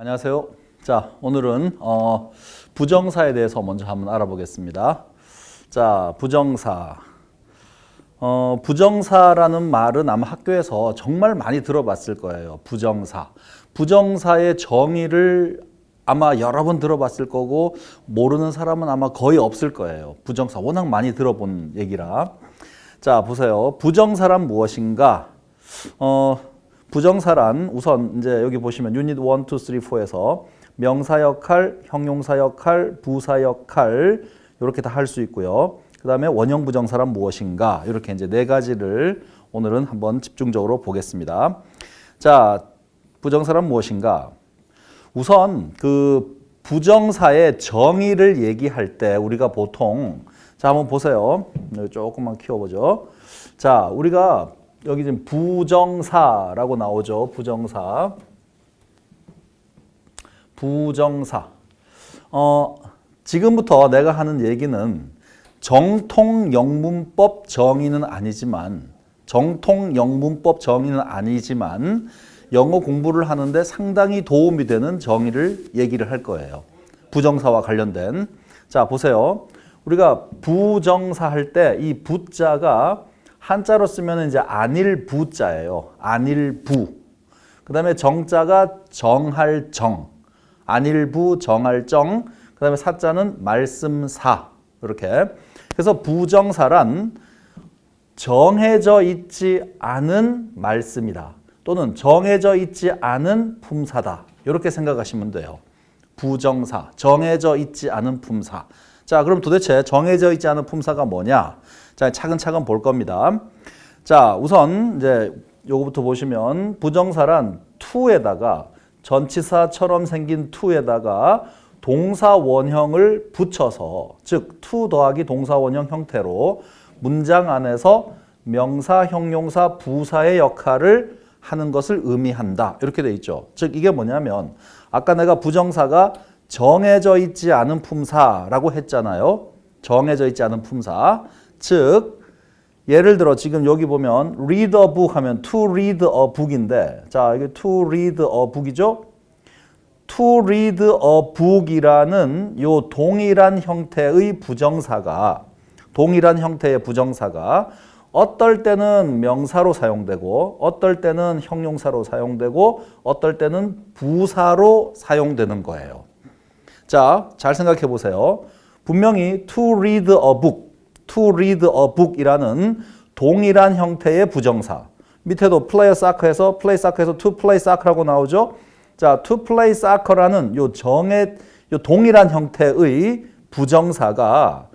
안녕하세요. 자, 오늘은 어, 부정사에 대해서 먼저 한번 알아보겠습니다. 자, 부정사. 어, 부정사라는 말은 아마 학교에서 정말 많이 들어봤을 거예요. 부정사. 부정사의 정의를 아마 여러 번 들어봤을 거고 모르는 사람은 아마 거의 없을 거예요. 부정사 워낙 많이 들어본 얘기라. 자, 보세요. 부정사란 무엇인가? 어, 부정사란 우선 이제 여기 보시면 유닛 1, 2, 3, 4에서 명사 역할, 형용사 역할, 부사 역할 이렇게 다 할 수 있고요. 그 다음에 원형 부정사란 무엇인가? 이렇게 이제 네 가지를 오늘은 한번 집중적으로 보겠습니다. 자, 부정사란 무엇인가? 우선 그 부정사의 정의를 얘기할 때 우리가 보통 자 한번 보세요. 여기 조금만 키워보죠. 자 우리가 여기 지금 부정사라고 나오죠. 부정사. 부정사. 어 지금부터 내가 하는 얘기는 정통 영문법 정의는 아니지만 정통 영문법 정의는 아니지만 영어 공부를 하는데 상당히 도움이 되는 정의를 얘기를 할 거예요. 부정사와 관련된. 자, 보세요. 우리가 부정사 할 때 이 부자가 한자로 쓰면 이제 안일 부자예요. 안일 부. 그 다음에 정자가 정할 정. 안일부 정할 정. 그 다음에 사자는 말씀사. 이렇게. 그래서 부정사란 정해져 있지 않은 말씀이다. 또는 정해져 있지 않은 품사다. 이렇게 생각하시면 돼요. 부정사, 정해져 있지 않은 품사. 자, 그럼 도대체 정해져 있지 않은 품사가 뭐냐? 자, 차근차근 볼 겁니다. 자, 우선 이제 요거부터 보시면 부정사란 투에다가 전치사처럼 생긴 투에다가 동사 원형을 붙여서 즉투 더하기 동사 원형 형태로 문장 안에서 명사, 형용사, 부사의 역할을 하는 것을 의미한다. 이렇게 돼 있죠. 즉 이게 뭐냐면 아까 내가 부정사가 정해져 있지 않은 품사라고 했잖아요. 정해져 있지 않은 품사. 즉 예를 들어 지금 여기 보면 read a book 하면 to read a book인데 자, 이게 to read a book이죠. to read a book이라는 요 동일한 형태의 부정사가 동일한 형태의 부정사가 어떨 때는 명사로 사용되고 어떨 때는 형용사로 사용되고 어떨 때는 부사로 사용되는 거예요. 자, 잘 생각해 보세요. 분명히 to read a book, to read a book이라는 동일한 형태의 부정사. 밑에도 play soccer에서 play soccer에서 to play soccer라고 나오죠. 자, to play soccer라는 요 정의 요 동일한 형태의 부정사가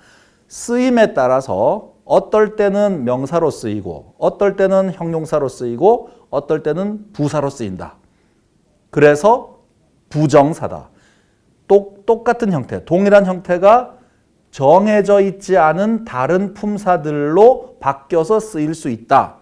쓰임에 따라서 어떨 때는 명사로 쓰이고 어떨 때는 형용사로 쓰이고 어떨 때는 부사로 쓰인다. 그래서 부정사다. 똑, 똑같은 형태, 동일한 형태가 정해져 있지 않은 다른 품사들로 바뀌어서 쓰일 수 있다.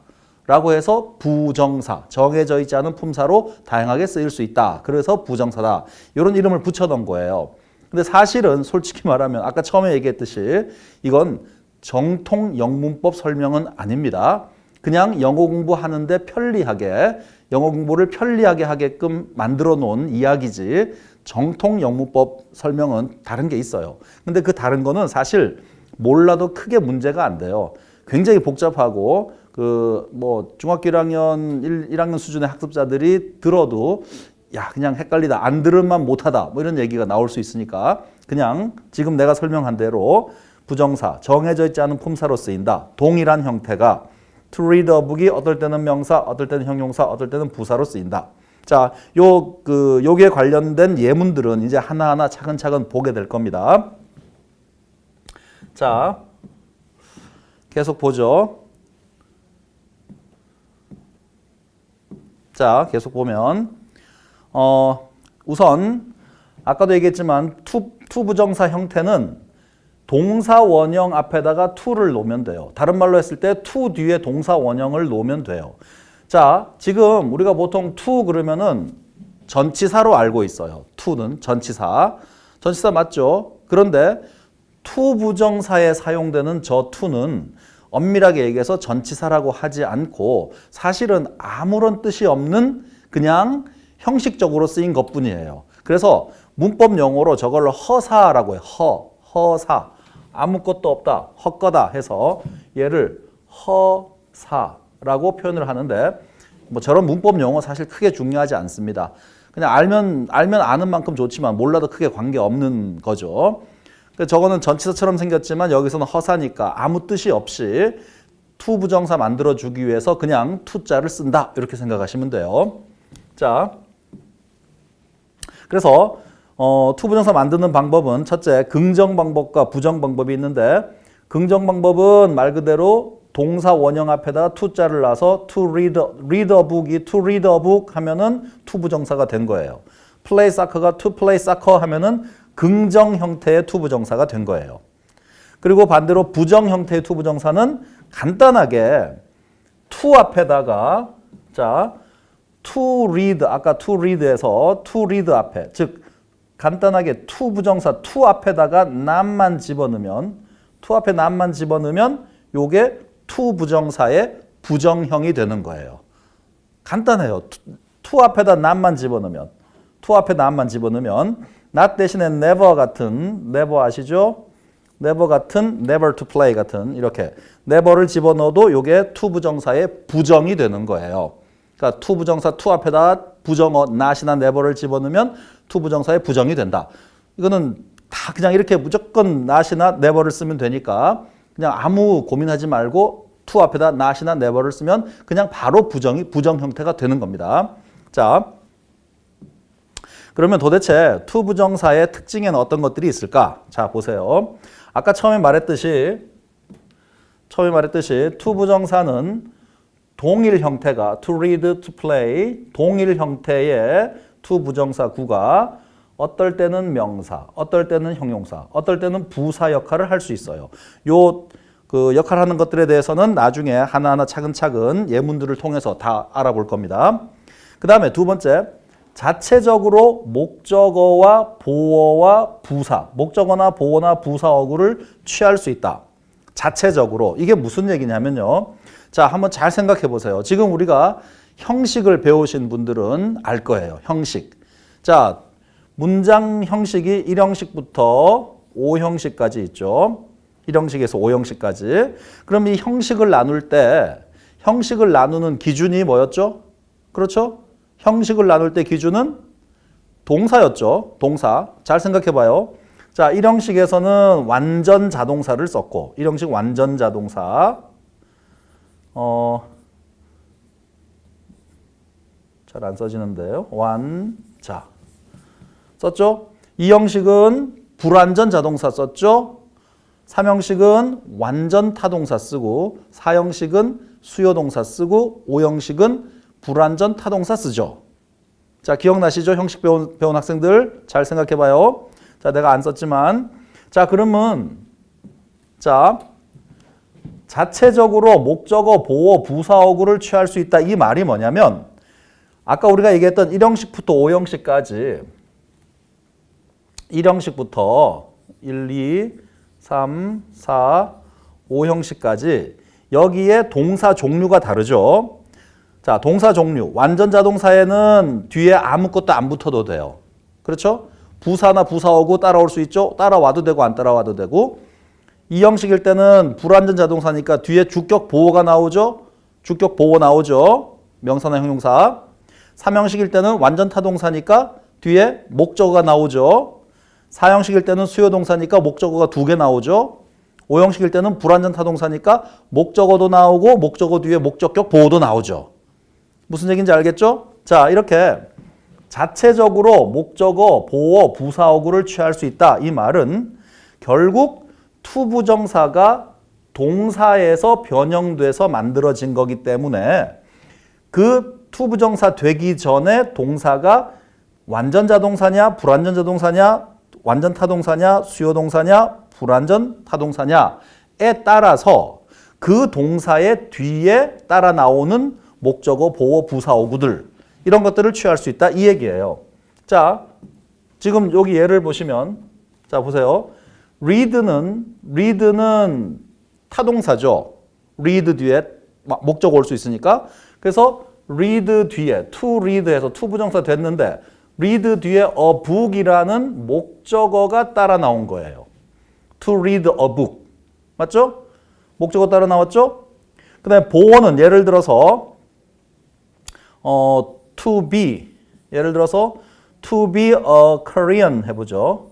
라고 해서 부정사, 정해져 있지 않은 품사로 다양하게 쓰일 수 있다. 그래서 부정사다. 이런 이름을 붙여놓은 거예요. 근데 사실은 솔직히 말하면 아까 처음에 얘기했듯이 이건 정통 영문법 설명은 아닙니다. 그냥 영어 공부하는데 편리하게 영어 공부를 편리하게 하게끔 만들어 놓은 이야기지 정통 영문법 설명은 다른 게 있어요. 근데 그 다른 거는 사실 몰라도 크게 문제가 안 돼요. 굉장히 복잡하고 그 뭐 중학교 1학년 1, 1학년 수준의 학습자들이 들어도 야 그냥 헷갈리다 안 들으면 못하다 뭐 이런 얘기가 나올 수 있으니까 그냥 지금 내가 설명한 대로 부정사 정해져 있지 않은 품사로 쓰인다 동일한 형태가 to read a book이 어떨 때는 명사 어떨 때는 형용사 어떨 때는 부사로 쓰인다 자, 요, 그, 요게 관련된 예문들은 이제 하나하나 차근차근 보게 될 겁니다. 자, 계속 보죠. 자, 계속 보면, 어, 우선, 아까도 얘기했지만, 투, 투 부정사 형태는 동사 원형 앞에다가 to를 놓으면 돼요. 다른 말로 했을 때 to 뒤에 동사 원형을 놓으면 돼요. 자, 지금 우리가 보통 to 그러면은 전치사로 알고 있어요. to는 전치사. 전치사 맞죠? 그런데 to 부정사에 사용되는 저 to는 엄밀하게 얘기해서 전치사라고 하지 않고 사실은 아무런 뜻이 없는 그냥 형식적으로 쓰인 것뿐이에요. 그래서 문법 용어로 저걸 허사라고 해요. 허, 허사. 아무것도 없다, 헛거다 해서 얘를 허사 라고 표현을 하는데 뭐 저런 문법 용어 사실 크게 중요하지 않습니다. 그냥 알면 알면 아는 만큼 좋지만 몰라도 크게 관계 없는 거죠. 그러니까 저거는 전치사처럼 생겼지만 여기서는 허사니까 아무 뜻이 없이 투 부정사 만들어 주기 위해서 그냥 투자를 쓴다 이렇게 생각하시면 돼요. 자, 그래서 어, 투 부정사 만드는 방법은 첫째 긍정 방법과 부정 방법이 있는데 긍정 방법은 말 그대로 동사 원형 앞에다 투자를 놔서 to read, read a book이 to read a book 하면은 투 부정사가 된 거예요. play soccer가 to play soccer 하면은 긍정 형태의 투 부정사가 된 거예요. 그리고 반대로 부정 형태의 투 부정사는 간단하게 to 앞에다가 자 to read 아까 to read에서 to read 앞에 즉 간단하게 to 부정사 to 앞에다가 남만 집어넣으면 to 앞에 남만 집어넣으면 요게 to 부정사의 부정형이 되는 거예요. 간단해요. to, 앞에다 남만 집어넣으면 to 앞에 남만 집어넣으면 not 대신에 never 같은 never 아시죠? never 같은 never to play 같은 이렇게 never를 집어넣어도 요게 to 부정사의 부정이 되는 거예요. 그러니까 to 부정사 to 앞에다 부정어 not이나 never를 집어넣으면 to 부정사의 부정이 된다. 이거는 다 그냥 이렇게 무조건 not이나 never를 쓰면 되니까 그냥 아무 고민하지 말고 to 앞에다 not이나 never를 쓰면 그냥 바로 부정이 부정 형태가 되는 겁니다. 자, 그러면 도대체 to 부정사의 특징에는 어떤 것들이 있을까? 자, 보세요. 아까 처음에 말했듯이 처음에 말했듯이 to 부정사는 동일 형태가 to read, to play 동일 형태의 to 부정사 구가 어떨 때는 명사, 어떨 때는 형용사, 어떨 때는 부사 역할을 할 수 있어요. 요 그 역할하는 것들에 대해서는 나중에 하나하나 차근차근 예문들을 통해서 다 알아볼 겁니다. 그 다음에 두 번째, 자체적으로 목적어와 보어와 부사, 목적어나 보어나 부사어구를 취할 수 있다. 자체적으로 이게 무슨 얘기냐면요. 자, 한번 잘 생각해 보세요. 지금 우리가 형식을 배우신 분들은 알 거예요. 형식. 자, 문장 형식이 1형식부터 5형식까지 있죠. 1형식에서 5형식까지. 그럼 이 형식을 나눌 때 형식을 나누는 기준이 뭐였죠? 그렇죠? 형식을 나눌 때 기준은 동사였죠. 동사. 잘 생각해 봐요. 자, 1형식에서는 완전 자동사를 썼고 1형식 완전 자동사. 어, 잘 안 써지는데요. 완 자. 썼죠? 2형식은 불완전 자동사 썼죠? 3형식은 완전 타동사 쓰고 4형식은 수요동사 쓰고 5형식은 불완전 타동사 쓰죠. 자, 기억나시죠? 형식 배운, 배운 학생들 잘 생각해 봐요. 자, 내가 안 썼지만 자, 그러면 자, 자체적으로 목적어, 보어, 부사어구를 취할 수 있다. 이 말이 뭐냐면 아까 우리가 얘기했던 1형식부터 5형식까지 1형식부터 1, 2, 3, 4, 5형식까지 여기에 동사 종류가 다르죠. 자, 동사 종류. 완전 자동사에는 뒤에 아무것도 안 붙어도 돼요. 그렇죠? 부사나 부사어구 따라올 수 있죠? 따라와도 되고 안 따라와도 되고. 이 형식일 때는 불완전 자동사니까 뒤에 주격 보호가 나오죠? 주격 보호 나오죠? 명사나 형용사. 3형식일 때는 완전 타동사니까 뒤에 목적어가 나오죠? 4형식일 때는 수요 동사니까 목적어가 두 개 나오죠? 5형식일 때는 불완전 타동사니까 목적어도 나오고 목적어 뒤에 목적격 보호도 나오죠. 무슨 얘기인지 알겠죠? 자, 이렇게 자체적으로 목적어, 보어, 부사어구를 취할 수 있다. 이 말은 결국 투부정사가 동사에서 변형돼서 만들어진 거기 때문에 그 투부정사 되기 전에 동사가 완전 자동사냐, 불완전 자동사냐, 완전 타동사냐, 수요 동사냐, 불완전 타동사냐에 따라서 그 동사의 뒤에 따라 나오는 목적어, 보어, 부사, 어구들 이런 것들을 취할 수 있다 이 얘기예요. 자, 지금 여기 예를 보시면 자 보세요. read는 read는 타동사죠. read 뒤에 목적어 올 수 있으니까 그래서 read 뒤에 to read해서 to 부정사 됐는데 read 뒤에 a book이라는 목적어가 따라 나온 거예요. to read a book. 맞죠? 목적어 따라 나왔죠? 그 다음에 보어는 예를 들어서 어, to be 예를 들어서 to be a Korean 해보죠.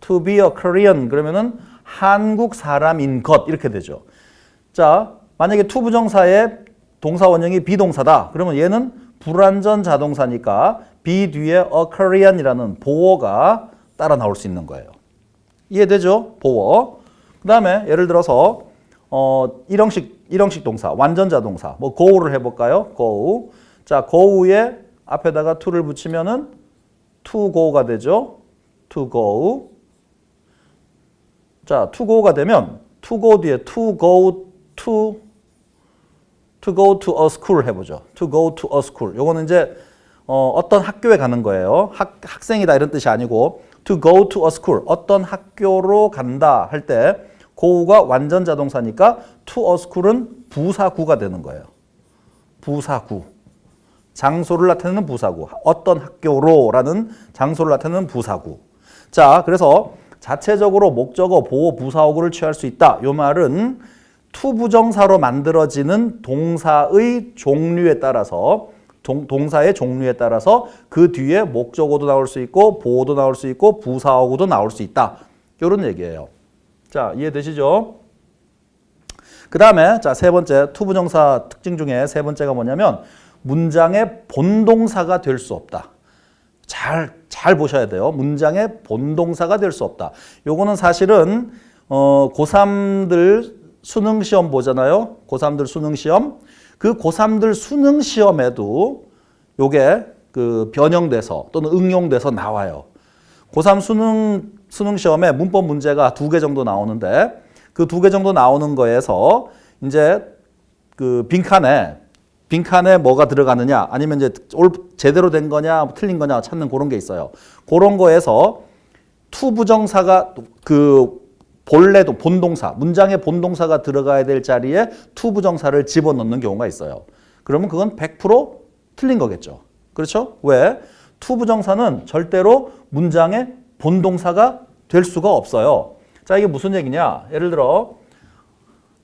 to be a Korean 그러면은 한국 사람인 것 이렇게 되죠. 자, 만약에 to 부정사의 동사 원형이 비동사다. 그러면 얘는 불완전 자동사니까 be 뒤에 a Korean이라는 보어가 따라 나올 수 있는 거예요. 이해되죠? 보어. 그 다음에 예를 들어서 어 일형식 일형식 동사 완전 자 동사 뭐 go를 해 볼까요? go. 자, go에 앞에다가 to를 붙이면은 to go가 되죠. to go. 자, to go가 되면 to go 뒤에 to go to to go to a school 해보죠. to go to a school. 요거는 이제 어, 어떤 학교에 가는 거예요. 학, 학생이다 이런 뜻이 아니고 to go to a school. 어떤 학교로 간다 할때 go가 완전 자동사니까 to a school은 부사구가 되는 거예요. 부사구. 장소를 나타내는 부사구. 어떤 학교로라는 장소를 나타내는 부사구. 자, 그래서 자체적으로 목적어, 보호, 부사어구를 취할 수 있다. 요 말은 투 부정사로 만들어지는 동사의 종류에 따라서 동, 동사의 종류에 따라서 그 뒤에 목적어도 나올 수 있고 보호도 나올 수 있고 부사어구도 나올 수 있다. 이런 얘기예요. 자, 이해되시죠? 그 다음에 자 세 번째 투부정사 특징 중에 세 번째가 뭐냐면 문장의 본동사가 될 수 없다. 잘, 잘 보셔야 돼요. 문장의 본동사가 될 수 없다. 요거는 사실은, 어, 고3들 수능 시험 보잖아요. 고3들 수능 시험. 그 고3들 수능 시험에도 요게 그 변형돼서 또는 응용돼서 나와요. 고3 수능, 수능 시험에 문법 문제가 두 개 정도 나오는데 그 두 개 정도 나오는 거에서 이제 그 빈칸에 빈칸에 뭐가 들어가느냐 아니면 이제 올 제대로 된 거냐 틀린 거냐 찾는 그런 게 있어요. 그런 거에서 투 부정사가 그 본래도 본동사 문장의 본동사가 들어가야 될 자리에 투 부정사를 집어넣는 경우가 있어요. 그러면 그건 100% 틀린 거겠죠. 그렇죠? 왜? 투 부정사는 절대로 문장의 본동사가 될 수가 없어요. 자, 이게 무슨 얘기냐? 예를 들어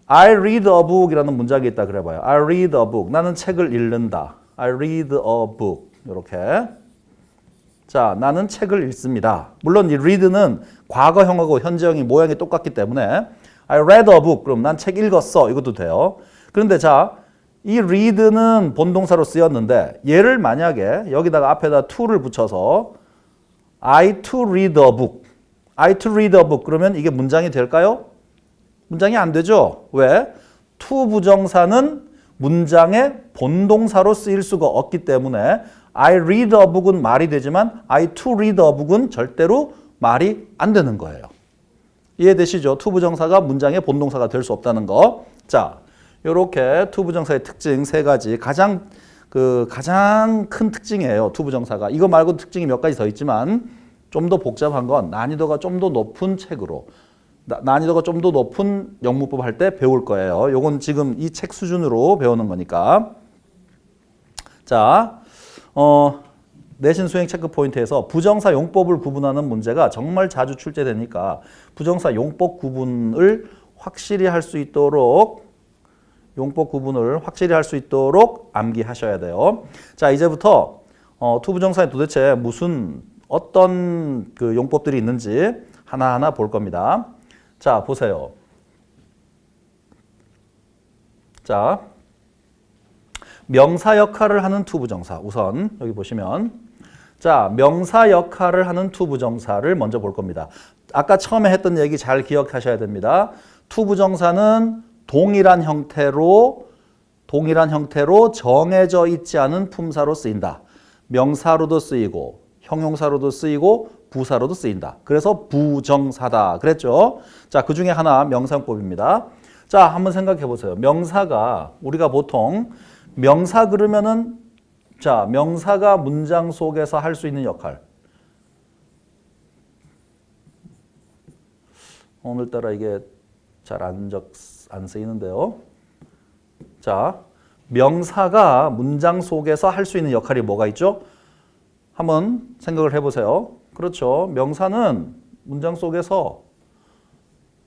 I read a book이라는 문장이 있다 그래 봐요. I read a book. 나는 책을 읽는다. I read a book. 이렇게. 자, 나는 책을 읽습니다. 물론 이 read는 과거형하고 현재형이 모양이 똑같기 때문에 I read a book. 그럼 난 책 읽었어. 이것도 돼요. 그런데 자, 이 read는 본동사로 쓰였는데 얘를 만약에 여기다가 앞에다 to를 붙여서 I to read a book. I to read a book. 그러면 이게 문장이 될까요? 문장이 안 되죠. 왜? to 부정사는 문장의 본동사로 쓰일 수가 없기 때문에 I read a book은 말이 되지만 I to read a book은 절대로 말이 안 되는 거예요. 이해되시죠? to 부정사가 문장의 본동사가 될 수 없다는 거. 자, 이렇게 to 부정사의 특징 세 가지 가장 그 가장 큰 특징이에요. to 부정사가 이거 말고 특징이 몇 가지 더 있지만 좀 더 복잡한 건 난이도가 좀 더 높은 책으로 나- 난이도가 좀 더 높은 영문법 할 때 배울 거예요. 요건 지금 이 책 수준으로 배우는 거니까. 자, 어, 내신 수행 체크 포인트에서 부정사 용법을 구분하는 문제가 정말 자주 출제되니까 부정사 용법 구분을 확실히 할 수 있도록 용법 구분을 확실히 할 수 있도록 암기하셔야 돼요. 자, 이제부터 어, 투부정사에 도대체 무슨 어떤 그 용법들이 있는지 하나하나 볼 겁니다. 자, 보세요. 자, 명사 역할을 하는 투부정사. 우선 여기 보시면 자, 명사 역할을 하는 투부정사를 먼저 볼 겁니다. 아까 처음에 했던 얘기 잘 기억하셔야 됩니다. 투부정사는 동일한 형태로 동일한 형태로 정해져 있지 않은 품사로 쓰인다. 명사로도 쓰이고 형용사로도 쓰이고 부사로도 쓰인다. 그래서 부정사다. 그랬죠? 자, 그 중에 하나 명사용법입니다. 자, 한번 생각해 보세요. 명사가 우리가 보통 명사 그러면은 자, 명사가 문장 속에서 할 수 있는 역할. 오늘따라 이게 잘안안 쓰이는데요. 자, 명사가 문장 속에서 할 수 있는 역할이 뭐가 있죠? 한번 생각을 해보세요. 그렇죠. 명사는 문장 속에서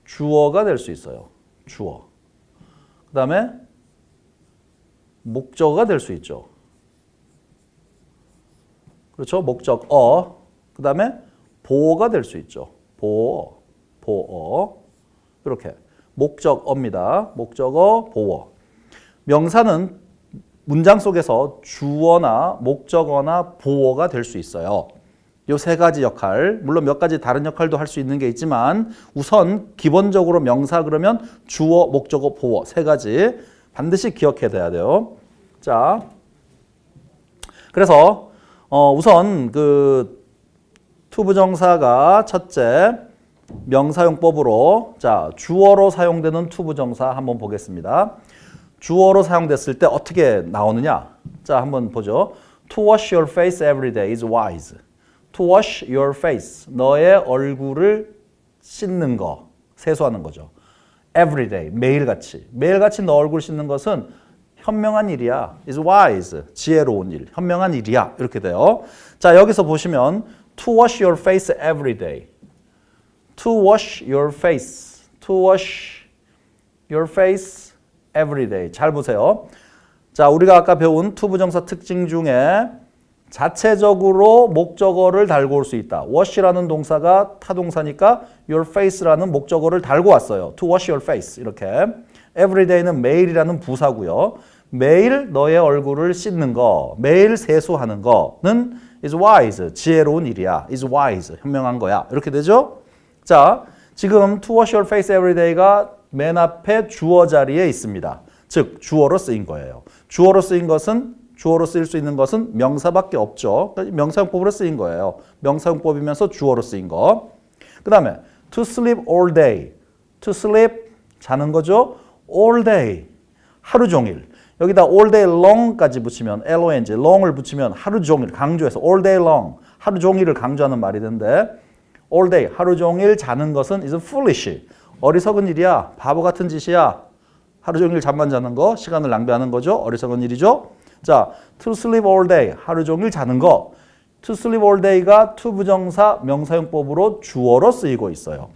주어가 될 수 있어요. 주어. 그 다음에 목적어가 될 수 있죠. 그렇죠. 목적어. 그 다음에 보어가 될 수 있죠. 보어. 보어. 이렇게. 목적어입니다. 목적어, 보어. 명사는 문장 속에서 주어나 목적어나 보어가 될 수 있어요. 요 세 가지 역할, 물론 몇 가지 다른 역할도 할 수 있는 게 있지만 우선 기본적으로 명사 그러면 주어, 목적어, 보어 세 가지 반드시 기억해야 돼요. 자, 그래서 어 우선 그 투부정사가 첫째 명사용법으로 자 주어로 사용되는 투부정사 한번 보겠습니다. 주어로 사용됐을 때 어떻게 나오느냐? 자, 한번 보죠. To wash your face every day is wise. To wash your face. 너의 얼굴을 씻는 거, 세수하는 거죠. Every day, 매일같이. 매일같이 너 얼굴 씻는 것은 현명한 일이야. is wise. 지혜로운 일. 현명한 일이야. 이렇게 돼요. 자, 여기서 보시면 to wash your face every day. To wash your face. To wash your face every day. 잘 보세요. 자, 우리가 아까 배운 투부정사 특징 중에 자체적으로 목적어를 달고 올 수 있다. wash라는 동사가 타동사니까 your face라는 목적어를 달고 왔어요. to wash your face 이렇게. every day는 매일이라는 부사고요. 매일 너의 얼굴을 씻는 거, 매일 세수하는 거는 is wise, 지혜로운 일이야. is wise, 현명한 거야. 이렇게 되죠? 자, 지금 to wash your face every day가 맨 앞에 주어 자리에 있습니다. 즉 주어로 쓰인 거예요. 주어로 쓰인 것은 주어로 쓰일 수 있는 것은 명사밖에 없죠. 그러니까 명사용법으로 쓰인 거예요. 명사용법이면서 주어로 쓰인 거. 그 다음에 to sleep all day. to sleep 자는 거죠. all day 하루 종일. 여기다 all day long까지 붙이면 long, long을 붙이면 하루 종일 강조해서 all day long 하루 종일을 강조하는 말이 된데 all day 하루 종일 자는 것은 is foolish 어리석은 일이야. 바보 같은 짓이야. 하루 종일 잠만 자는 거, 시간을 낭비하는 거죠. 어리석은 일이죠. 자, to sleep all day. 하루 종일 자는 거. to sleep all day가 to 부정사 명사용법으로 주어로 쓰이고 있어요.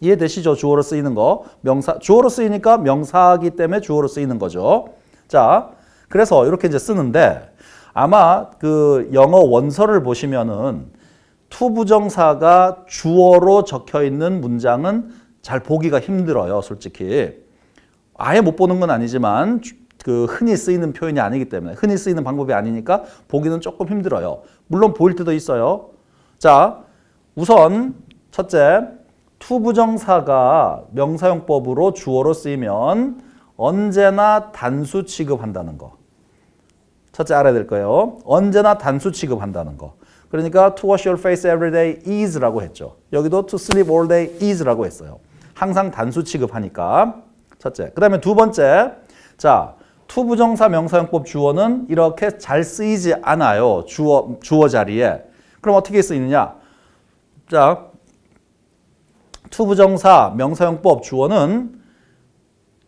이해되시죠? 주어로 쓰이는 거. 명사 주어로 쓰이니까 명사기 때문에 주어로 쓰이는 거죠. 자, 그래서 이렇게 이제 쓰는데 아마 그 영어 원서를 보시면은 투부정사가 주어로 적혀 있는 문장은 잘 보기가 힘들어요, 솔직히. 아예 못 보는 건 아니지만 그 흔히 쓰이는 표현이 아니기 때문에 흔히 쓰이는 방법이 아니니까 보기는 조금 힘들어요. 물론 보일 때도 있어요. 자, 우선 첫째, 투부정사가 명사용법으로 주어로 쓰이면 언제나 단수 취급한다는 거. 첫째 알아야 될 거예요. 언제나 단수 취급한다는 거. 그러니까 to wash your face every day is라고 했죠. 여기도 to sleep all day is라고 했어요. 항상 단수 취급하니까 첫째. 그 다음에 두 번째. 자, 투부정사 명사용법 주어는 이렇게 잘 쓰이지 않아요. 주어, 주어 자리에. 그럼 어떻게 쓰이느냐? 자, 투부정사 명사용법 주어는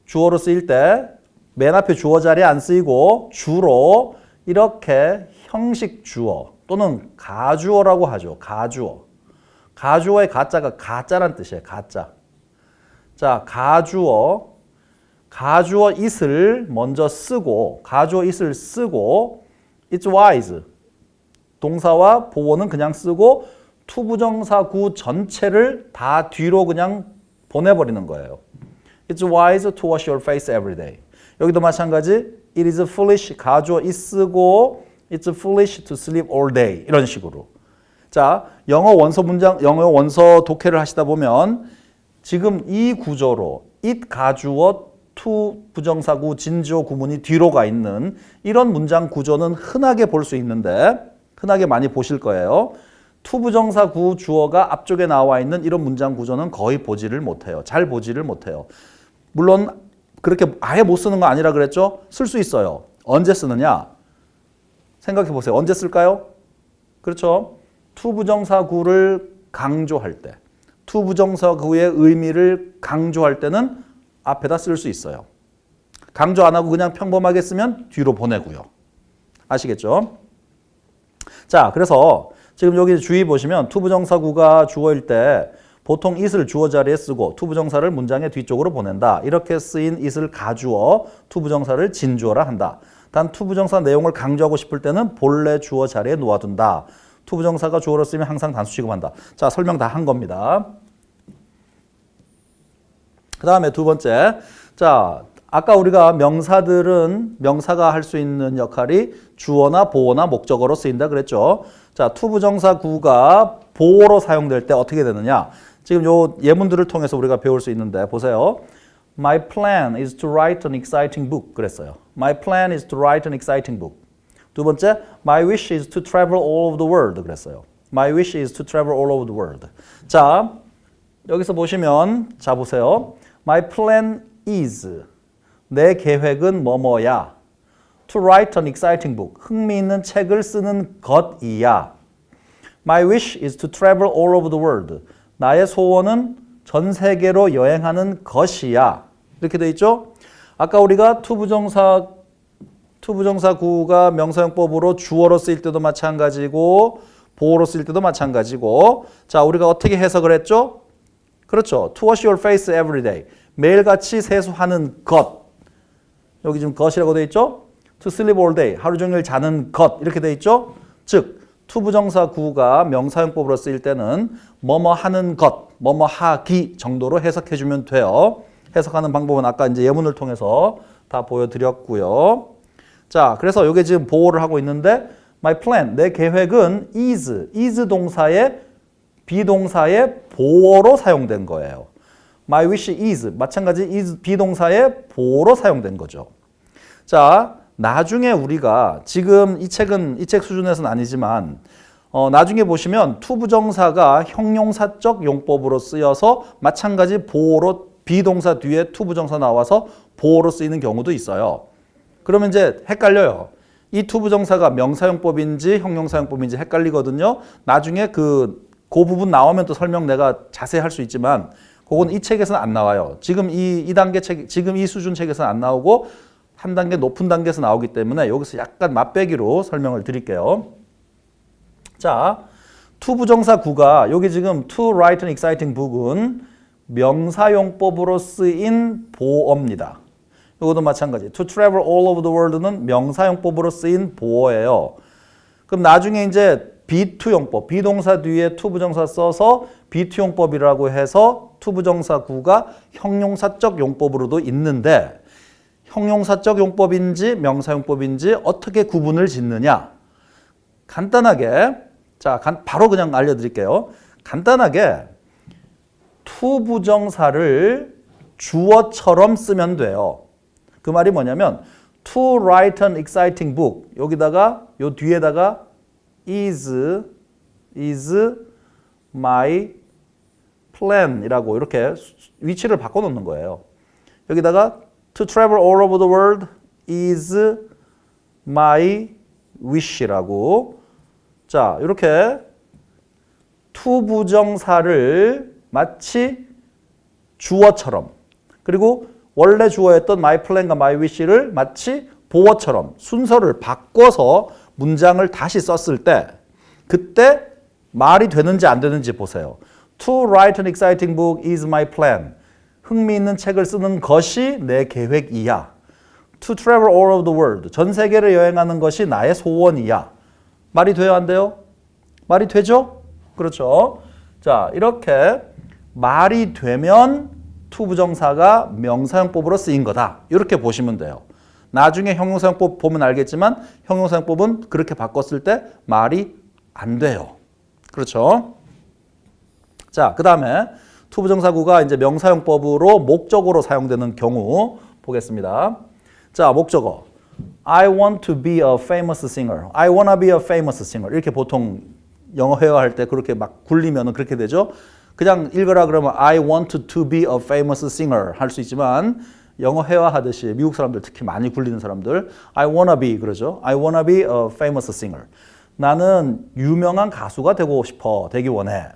주어로 쓰일 때 맨 앞에 주어 자리에 안 쓰이고 주로 이렇게 형식 주어 또는 가주어라고 하죠. 가주어. 가주어의 가짜가 가짜란 뜻이에요. 가짜. 자, 가주어. 가주어 it을 먼저 쓰고 가주어 it을 쓰고 it's wise. 동사와 보어는 그냥 쓰고 투부정사 구 전체를 다 뒤로 그냥 보내버리는 거예요. It's wise to wash your face every day. 여기도 마찬가지. It is foolish. 가주어 is 쓰고 It's foolish to sleep all day. 이런 식으로. 자, 영어 원서 문장, 영어 원서 독해를 하시다 보면 지금 이 구조로 it 가주어 to 부정사구 진주어 구문이 뒤로 가 있는 이런 문장 구조는 흔하게 볼 수 있는데 흔하게 많이 보실 거예요. to 부정사구 주어가 앞쪽에 나와 있는 이런 문장 구조는 거의 보지를 못해요. 잘 보지를 못해요. 물론 그렇게 아예 못 쓰는 거 아니라 그랬죠? 쓸 수 있어요. 언제 쓰느냐? 생각해 보세요. 언제 쓸까요? 그렇죠. 투부정사구를 강조할 때, 투부정사구의 의미를 강조할 때는 앞에다 쓸 수 있어요. 강조 안 하고 그냥 평범하게 쓰면 뒤로 보내고요. 아시겠죠? 자, 그래서 지금 여기 주의 보시면 투부정사구가 주어일 때 보통 it을 주어 자리에 쓰고 투부정사를 문장의 뒤쪽으로 보낸다. 이렇게 쓰인 it을 가주어 투부정사를 진주어라 한다. 단 투부정사 내용을 강조하고 싶을 때는 본래 주어 자리에 놓아둔다. 투부정사가 주어로 쓰면 항상 단수 취급한다. 자, 설명 다 한 겁니다. 그 다음에 두 번째. 자, 아까 우리가 명사들은 명사가 할 수 있는 역할이 주어나 보어나 목적어로 쓰인다 그랬죠. 자, 투부정사 구가 보어로 사용될 때 어떻게 되느냐? 지금 요 예문들을 통해서 우리가 배울 수 있는데 보세요. My plan is to write an exciting book 그랬어요. My plan is to write an exciting book. 두 번째, my wish is to travel all over the world 그랬어요. My wish is to travel all over the world. 자, 여기서 보시면 자 보세요. My plan is 내 계획은 뭐뭐야. To write an exciting book. 흥미있는 책을 쓰는 것이야. My wish is to travel all over the world. 나의 소원은 전 세계로 여행하는 것이야. 이렇게 돼 있죠? 아까 우리가 투부정사 투부정사 구가 명사용법으로 주어로 쓰일 때도 마찬가지고 보어로 쓰일 때도 마찬가지고 자 우리가 어떻게 해석을 했죠? 그렇죠. To wash your face every day. 매일같이 세수하는 것. 여기 지금 것이라고 돼 있죠? To sleep all day. 하루 종일 자는 것. 이렇게 돼 있죠? 즉 투부정사 구가 명사용법으로 쓰일 때는 뭐뭐 하는 것, 뭐뭐 하기 정도로 해석해 주면 돼요. 해석하는 방법은 아까 이제 예문을 통해서 다 보여드렸고요. 자, 그래서 이게 지금 보호를 하고 있는데 my plan, 내 계획은 is, is 동사의 비동사의 보어로 사용된 거예요. My wish is 마찬가지 is 비동사의 보어로 사용된 거죠. 자, 나중에 우리가 지금 이 책은 이 책 수준에서는 아니지만 어, 나중에 보시면 투부정사가 형용사적 용법으로 쓰여서 마찬가지 보어로 비동사 뒤에 투부정사 나와서 보어로 쓰이는 경우도 있어요. 그러면 이제 헷갈려요. 이 투부정사가 명사용법인지 형용사용법인지 헷갈리거든요. 나중에 그, 그 부분 나오면 또 설명 내가 자세히 할 수 있지만 그건 이 책에서는 안 나와요. 지금 이, 이 단계 책, 지금 이 수준 책에서는 안 나오고 한 단계 높은 단계에서 나오기 때문에 여기서 약간 맛배기로 설명을 드릴게요. 자, 투부정사 구가 여기 지금 to write an exciting book은 명사용법으로 쓰인 보어입니다. 이것도 마찬가지. To travel all over the world는 명사용법으로 쓰인 보어예요. 그럼 나중에 이제 B2용법, 비동사 뒤에 투부정사 써서 B2용법이라고 해서 투부정사 구가 형용사적 용법으로도 있는데 형용사적 용법인지 명사용법인지 어떻게 구분을 짓느냐? 간단하게 자 바로 그냥 알려드릴게요. 간단하게 투부정사를 주어처럼 쓰면 돼요. 그 말이 뭐냐면 to write an exciting book 여기다가 요 뒤에다가 is is my plan이라고 이렇게 위치를 바꿔 놓는 거예요. 여기다가 to travel all over the world is my wish라고 자 이렇게 투부정사를 마치 주어처럼 그리고 원래 주어였던 my plan과 my wish를 마치 보어처럼 순서를 바꿔서 문장을 다시 썼을 때 그때 말이 되는지 안 되는지 보세요. To write an exciting book is my plan. 흥미있는 책을 쓰는 것이 내 계획이야. To travel all over the world. 전 세계를 여행하는 것이 나의 소원이야. 말이 돼요, 안 돼요? 말이 되죠? 그렇죠. 자, 이렇게 말이 되면 투부정사가 명사용법으로 쓰인 거다. 이렇게 보시면 돼요. 나중에 형용사용법 보면 알겠지만 형용사용법은 그렇게 바꿨을 때 말이 안 돼요. 그렇죠? 자, 그 다음에 투부정사구가 이제 명사용법으로 목적으로 사용되는 경우 보겠습니다. 자, 목적어. I want to be a famous singer. I wanna be a famous singer. 이렇게 보통 영어 회화할 때 그렇게 막 굴리면 그렇게 되죠. 그냥 읽으라 그러면 I want to be a famous singer 할 수 있지만 영어 회화하듯이 미국 사람들 특히 많이 굴리는 사람들 I wanna be 그러죠. I wanna be a famous singer. 나는 유명한 가수가 되고 싶어. 되기 원해.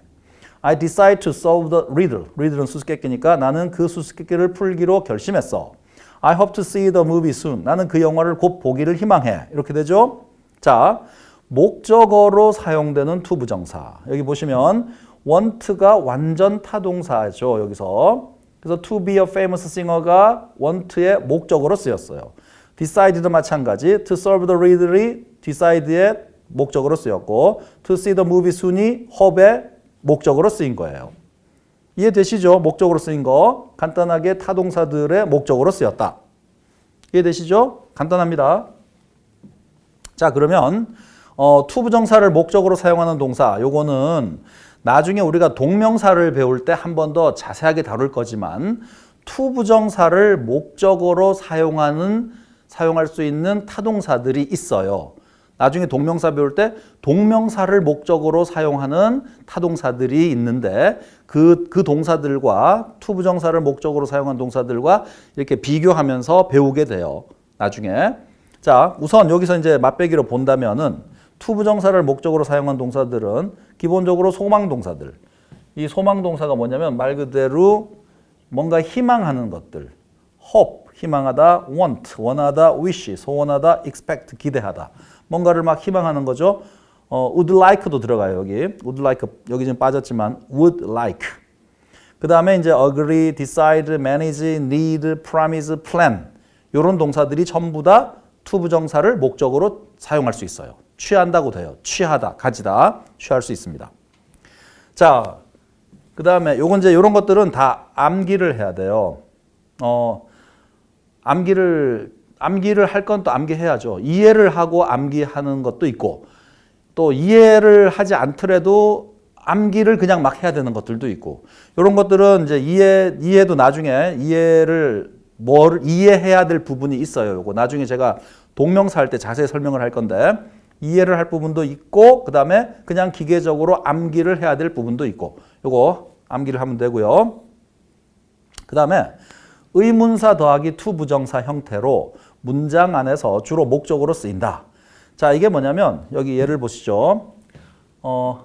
I decide to solve the riddle. riddle은 수수께끼니까 나는 그 수수께끼를 풀기로 결심했어. I hope to see the movie soon. 나는 그 영화를 곧 보기를 희망해. 이렇게 되죠. 자, 목적어로 사용되는 to 부정사. 여기 보시면 want가 완전 타동사죠. 여기서. 그래서 to be a famous singer가 want의 목적어로 쓰였어요. decide도 마찬가지. to serve the reader이 decide의 목적어로 쓰였고 to see the movie soon이 hope의 목적어로 쓰인 거예요. 이해되시죠? 목적으로 쓰인 거 간단하게 타동사들의 목적으로 쓰였다. 이해되시죠? 간단합니다. 자 그러면 어, 투부정사를 목적으로 사용하는 동사 요거는 나중에 우리가 동명사를 배울 때 한 번 더 자세하게 다룰 거지만 투부정사를 목적으로 사용하는 사용할 수 있는 타동사들이 있어요. 나중에 동명사 배울 때 동명사를 목적으로 사용하는 타동사들이 있는데 그, 그 동사들과 투부정사를 목적으로 사용한 동사들과 이렇게 비교하면서 배우게 돼요. 나중에. 자, 우선 여기서 이제 맛배기로 본다면은 투부정사를 목적으로 사용한 동사들은 기본적으로 소망 동사들. 이 소망 동사가 뭐냐면 말 그대로 뭔가 희망하는 것들. hope, 희망하다, want, 원하다, wish, 소원하다, expect, 기대하다. 뭔가를 막 희망하는 거죠. 어, would like도 들어가요, 여기. would like, 여기 지금 빠졌지만, would like. 그 다음에 이제 agree, decide, manage, need, promise, plan. 이런 동사들이 전부 다 투부정사를 목적으로 사용할 수 있어요. 취한다고 돼요. 취하다, 가지다, 취할 수 있습니다. 자, 그 다음에 요건 이제 이런 것들은 다 암기를 해야 돼요. 어, 암기를 암기를 할 건 또 암기해야죠. 이해를 하고 암기하는 것도 있고 또 이해를 하지 않더라도 암기를 그냥 막 해야 되는 것들도 있고 이런 것들은 이제 이해 이해도 나중에 이해를 뭘 이해해야 될 부분이 있어요. 요거 나중에 제가 동명사 할 때 자세히 설명을 할 건데 이해를 할 부분도 있고 그 다음에 그냥 기계적으로 암기를 해야 될 부분도 있고 요거 암기를 하면 되고요. 그 다음에 의문사 더하기 투 부정사 형태로 문장 안에서 주로 목적으로 쓰인다. 자, 이게 뭐냐면 여기 예를 보시죠. 어,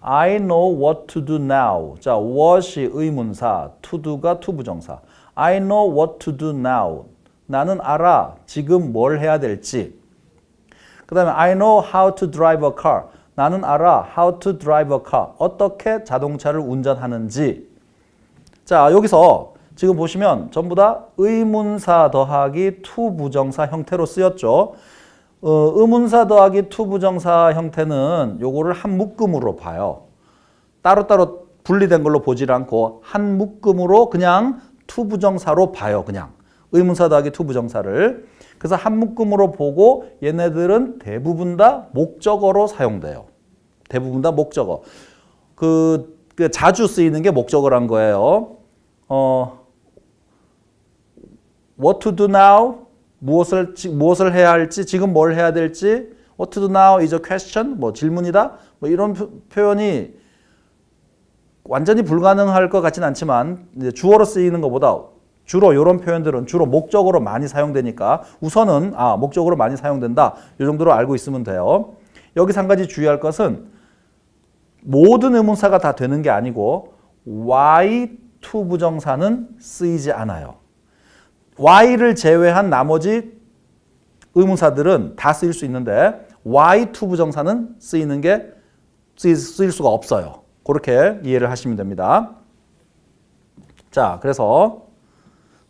I know what to do now. 자, what이 의문사, to do가 투 부정사. I know what to do now. 나는 알아. 지금 뭘 해야 될지. 그 다음에 I know how to drive a car. 나는 알아. how to drive a car. 어떻게 자동차를 운전하는지. 자, 여기서 지금 보시면 전부 다 의문사 더하기 투 부정사 형태로 쓰였죠. 어, 의문사 더하기 투 부정사 형태는 요거를 한 묶음으로 봐요. 따로따로 분리된 걸로 보질 않고 한 묶음으로 그냥 투 부정사로 봐요. 그냥 의문사 더하기 투 부정사를. 그래서 한 묶음으로 보고 얘네들은 대부분 다 목적어로 사용돼요. 대부분 다 목적어. 그, 그 자주 쓰이는 게 목적어란 거예요. 어, what to do now 무엇을 지- 무엇을 해야 할지 지금 뭘 해야 될지 what to do now is a question 뭐 질문이다 뭐 이런 표, 표현이 완전히 불가능할 것 같진 않지만 주어로 쓰이는 것보다 주로 이런 표현들은 주로 목적으로 많이 사용되니까 우선은 아 목적으로 많이 사용된다 이 정도로 알고 있으면 돼요. 여기서 한 가지 주의할 것은 모든 의문사가 다 되는 게 아니고 y to 부정사는 쓰이지 않아요. y를 제외한 나머지 의문사들은 다 쓰일 수 있는데 y to 부정사는 쓰이는 게 쓰일, 수가 없어요. 그렇게 이해를 하시면 됩니다. 자, 그래서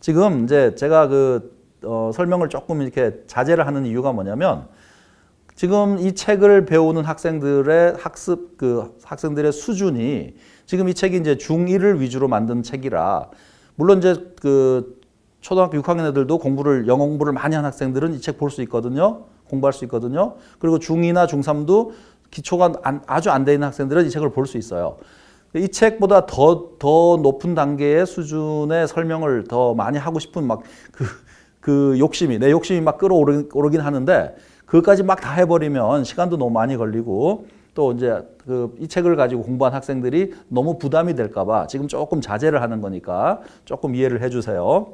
지금 이제 제가 그 어, 설명을 조금 이렇게 자제를 하는 이유가 뭐냐면 지금 이 책을 배우는 학생들의 학습 그 학생들의 수준이 지금 이 책이 이제 중1을 위주로 만든 책이라 물론 이제 그 초등학교 6학년 애들도 공부를 영어 공부를 많이 한 학생들은 이 책 볼 수 있거든요. 공부할 수 있거든요. 그리고 중2나 중3도 기초가 안- 아주 안 돼 있는 학생들은 이 책을 볼 수 있어요. 이 책보다 더, 더 높은 단계의 수준의 설명을 더 많이 하고 싶은 막 그, 그 욕심이, 내 욕심이 막 끌어오르긴 하는데 그것까지 막 다 해버리면 시간도 너무 많이 걸리고 또 이제 그 이 책을 가지고 공부한 학생들이 너무 부담이 될까봐 지금 조금 자제를 하는 거니까 조금 이해를 해주세요.